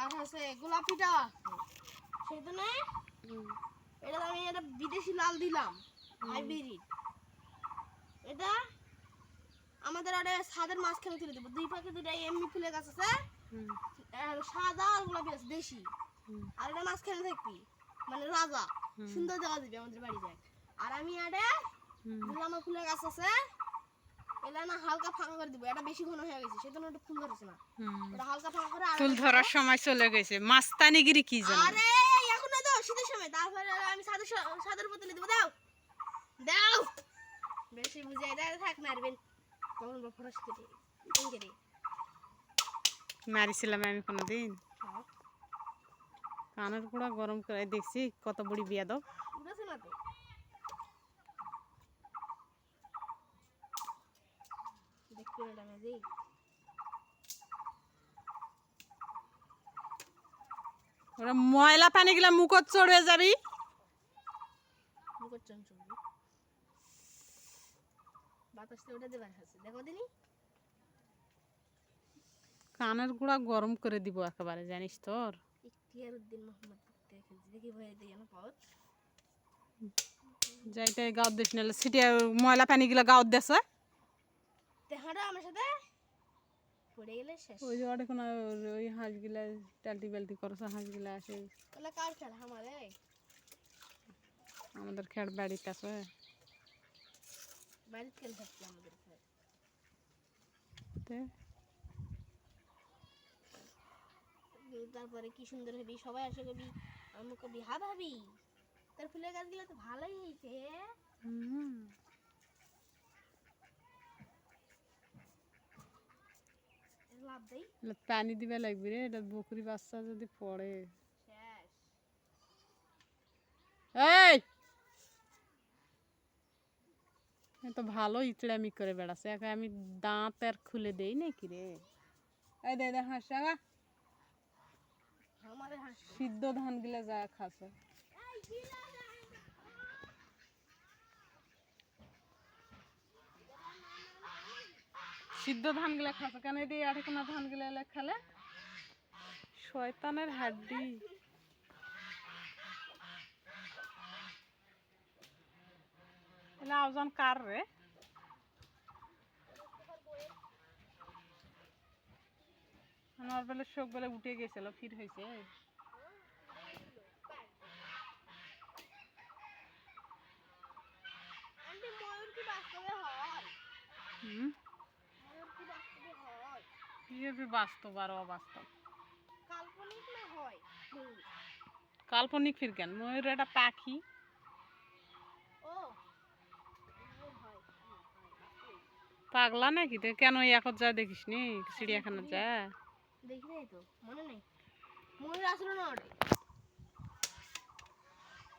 আর হচ্ছে গোলাপিটা। সেই জন্য এটা আমি এটা বিদেশি লাল দিলাম হাইব্রিড এটা আমাদের আরে ছাদের মাঝখানে তুলে দেবো। দুই পাখি দুটা এমনি ফুলের গাছ আছে। সাদা আর গোলাপি আছে দেশি। আর এটা মাঝখানে থাকবি মানে রাজা। সুন্দর দেখা দিবি আমাদের বাড়ি যায় আর আমি আরে আমার ফুলের গাছ আছে। না হালকা ফাঁকা করে দিব এটা বেশি ঘন হয়ে গেছে সেজন্য এটা ফুল ধরেছে না। এটা হালকা ফাঁকা করে ফুল ধরার সময় চলে গেছে মাস্তানিগিরি কি জানো আরে এখন না তো শীতের সময় তারপরে আমি সাদের সাদের বোতলে দেবো দাও। দাও। বেশি বুঝাই দাও থাক মারবেন। তখন বড় ফরাস কেটে। কেন মারিছিলাম আমি কোনোদিন। কানের গুঁড়া গরম করে দেখছি কত বুড়ি বিয়া দাও না তো। দেখতে পেলাম যে ওরা ময়লা পানি গেলে মুখত চড়ে যাবি মুখর চঞ্চল বাতাসটা ওটা দেবার আছে দেখো দিনি। কানের গুঁড়া গরম করে দিব একেবারে জানিস তোর? ইখতিয়ার উদ্দিন মোহাম্মদ দেখে ভয় দিয়ে না পাওয়া যাইতে গাঁত দিস নাহলে ছিটিয়া ময়লা পানি গেলে গাঁত দেছে তেহারা আমার সাথে। পড়ে গেলে শেষ। ওই যে কোনো ওই হাঁসগুলা টালটি বালতি করছে হাঁসগুলা আসে। তাহলে কার খেলা? আমারে আমাদের খেট বাড়িতে আছে বাড়িতে খেলে থাকছে আমাদের তারপরে কি সুন্দর হবি সবাই আসে কবি আমি কবি হা ভাবি তার ফুলের গাছগুলো তো ভালোই হয়েছে। হুম। দেই পানি দিবা লাগবে রে এটা বকরি বাচ্চা যদি পড়ে। এই! তো ভালো ইচড়ামি করে বেড়াচ্ছে। এখন আমি দাঁত আর খুলে দেই নাকি রে? এই দে দে হাঁস সিদ্ধ ধানগুলা যা খাচ্ছে। সিদ্ধ ধানগুলা খাচ্ছে। কেন এই আটে কোনো ধানগুলা এলে খেলে? শয়তানের হাড্ডি। এলে কার রে? আমার বেলে শোক বেলে উঠে গেছিল ফির হয়েছে আন্টি ময়ূর কি বাস্তবে হয় হুম ময়ূর কি বাস্তবে হয় কি বাস্তব আর অবাস্তব। কাল্পনিক না হয়? কাল্পনিক ফির কেন? ময়ূর একটা পাখি। ও। পাগলা নাকি? তো কেন এখন যা দেখিস নি চিড়িয়াখানা যা দেখি নাই তো মনে নেই। ময়ূর আসলো না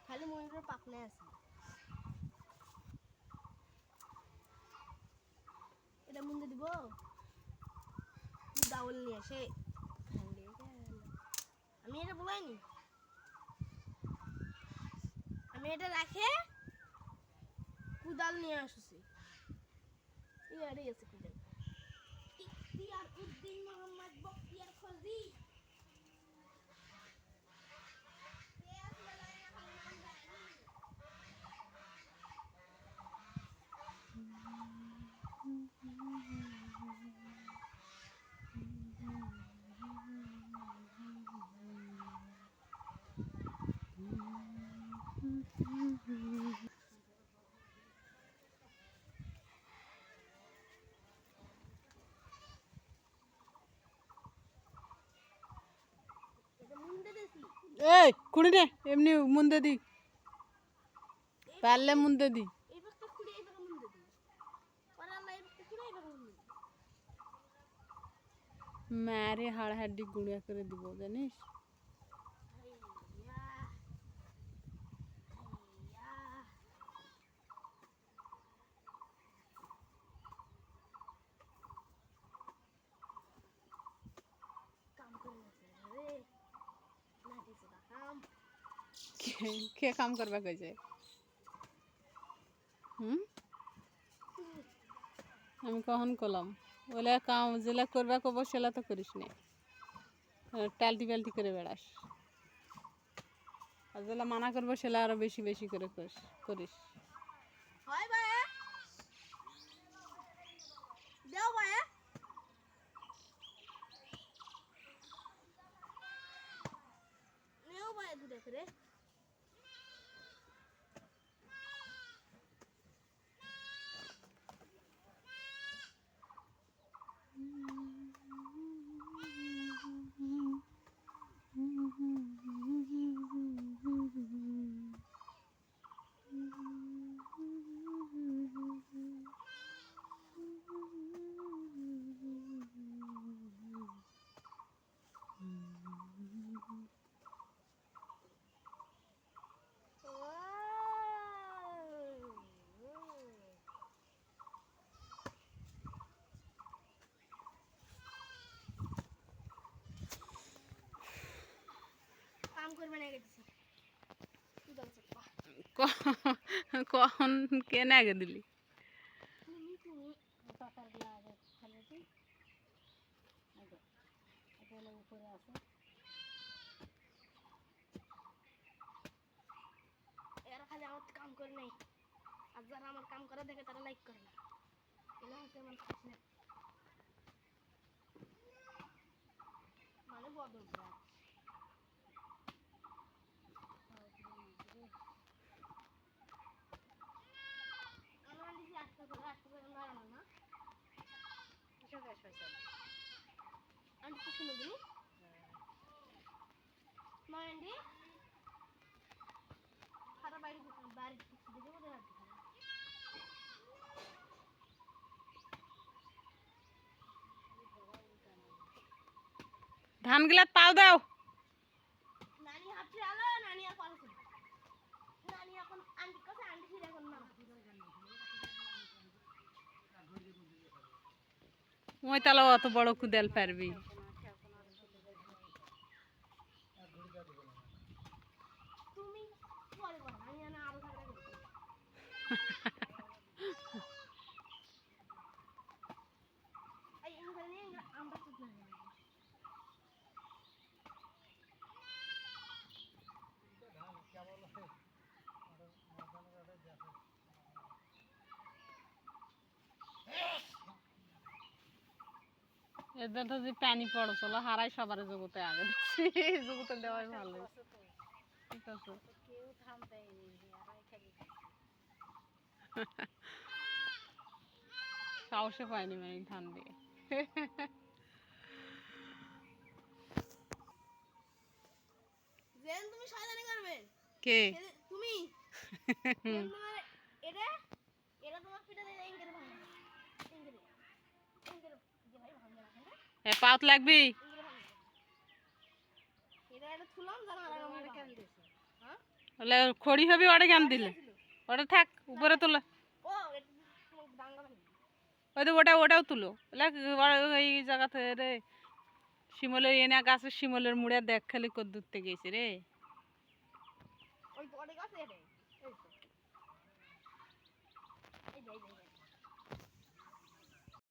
খালি ময়ূরের আছে। এটা মুন্দে দিব? ডাউল নিয়ে আমি এটা বলাইনি আমি এটা রাখে কুদাল নিয়ে আসছি। ইয়ারে আছে কুদাল। ইখতিয়ার উদ্দিন মোহাম্মদ বক্তিয়ার খলজি। এই, কুড়ি নে, এমনি মুন্দে দি। পারলে মুন্দে দি। এই বস্তা খুলে করে দিব মুন্ডে দিই পরে আল্লাহ এই বস্তা খুলে এই বাগা মুন্ডে দিই মারে হাড় হাড্ডি গুঁড়িয়া করে দিব জানিস হাইয়া হাইয়া কাম করে গেছে রে না দিছে না কাম কে- কাম করবা কইছে হুম? আমি কখন কলাম? ওলা কাম যেলা করবা কব, সেলা তো করিস না। টালটি পাল্টি করে বেড়াস। আর যেটা মানা করব সেটা আরও বেশি বেশি করে করিস করিস। কখন কে নাগে দিলি? তুমি তুমি পাতারগুলো আগে এখানে উপরে আছে এরা খালি আমার কাম করে নাই। আর যারা আমার কাম করে দেখে তারা লাইক করে না। এগুলো হচ্ছে আমার খাসি মানে বদল আমার দিদি আটটা করে আটটা করে দাঁড়ানো না আন্টি কি শুনো তুমি না আন্টি খাতা বাইরে বাইরে কিছু দিকে বোধ হয় ধান গিলা পাও দাও নানি হাঁটছে আলো নানি আর পালাছে নানি এখন আন্টি কাছে আন্টি ফিরে এখন না ওই তাহলে অত বড় কুদাল পারবি তুমি পরে করো আমি জানি আরও ঝগড়া করব এই এগুলো নিয়ে আমরা চুপ না এদের তো যে পানি পড়ছিল হারাই সবার জগতে আগে জগতে দেওয়াই ভালো। ঠিক আছে। সাহসে পাইনি মানে ধান দিয়ে। তুমি করবে। কে? তুমি জেন তোমার এটা এটা তোমার পিঠে দিয়ে ইঙ্গিত ভাঙবে ইঙ্গিত ইঙ্গিত যে ভাই ভাঙবে না হ্যাঁ এ পাত লাগবি ইঙ্গিত ভাঙবে এটা এটা তুলাম জানা আর আমার কেন দিছে হ্যাঁ বলে খড়ি হবি ওটা কেন দিলে। ওটা থাক, উপরে তোলা। ওই তো ওটা, ওটাও তুলো। এই জায়গা থেকে রে শিমলের এনে গাছের শিমলের মুড়ে দেখ খালি কদ্দুরতে গেছে রে। ওই গাছে এটা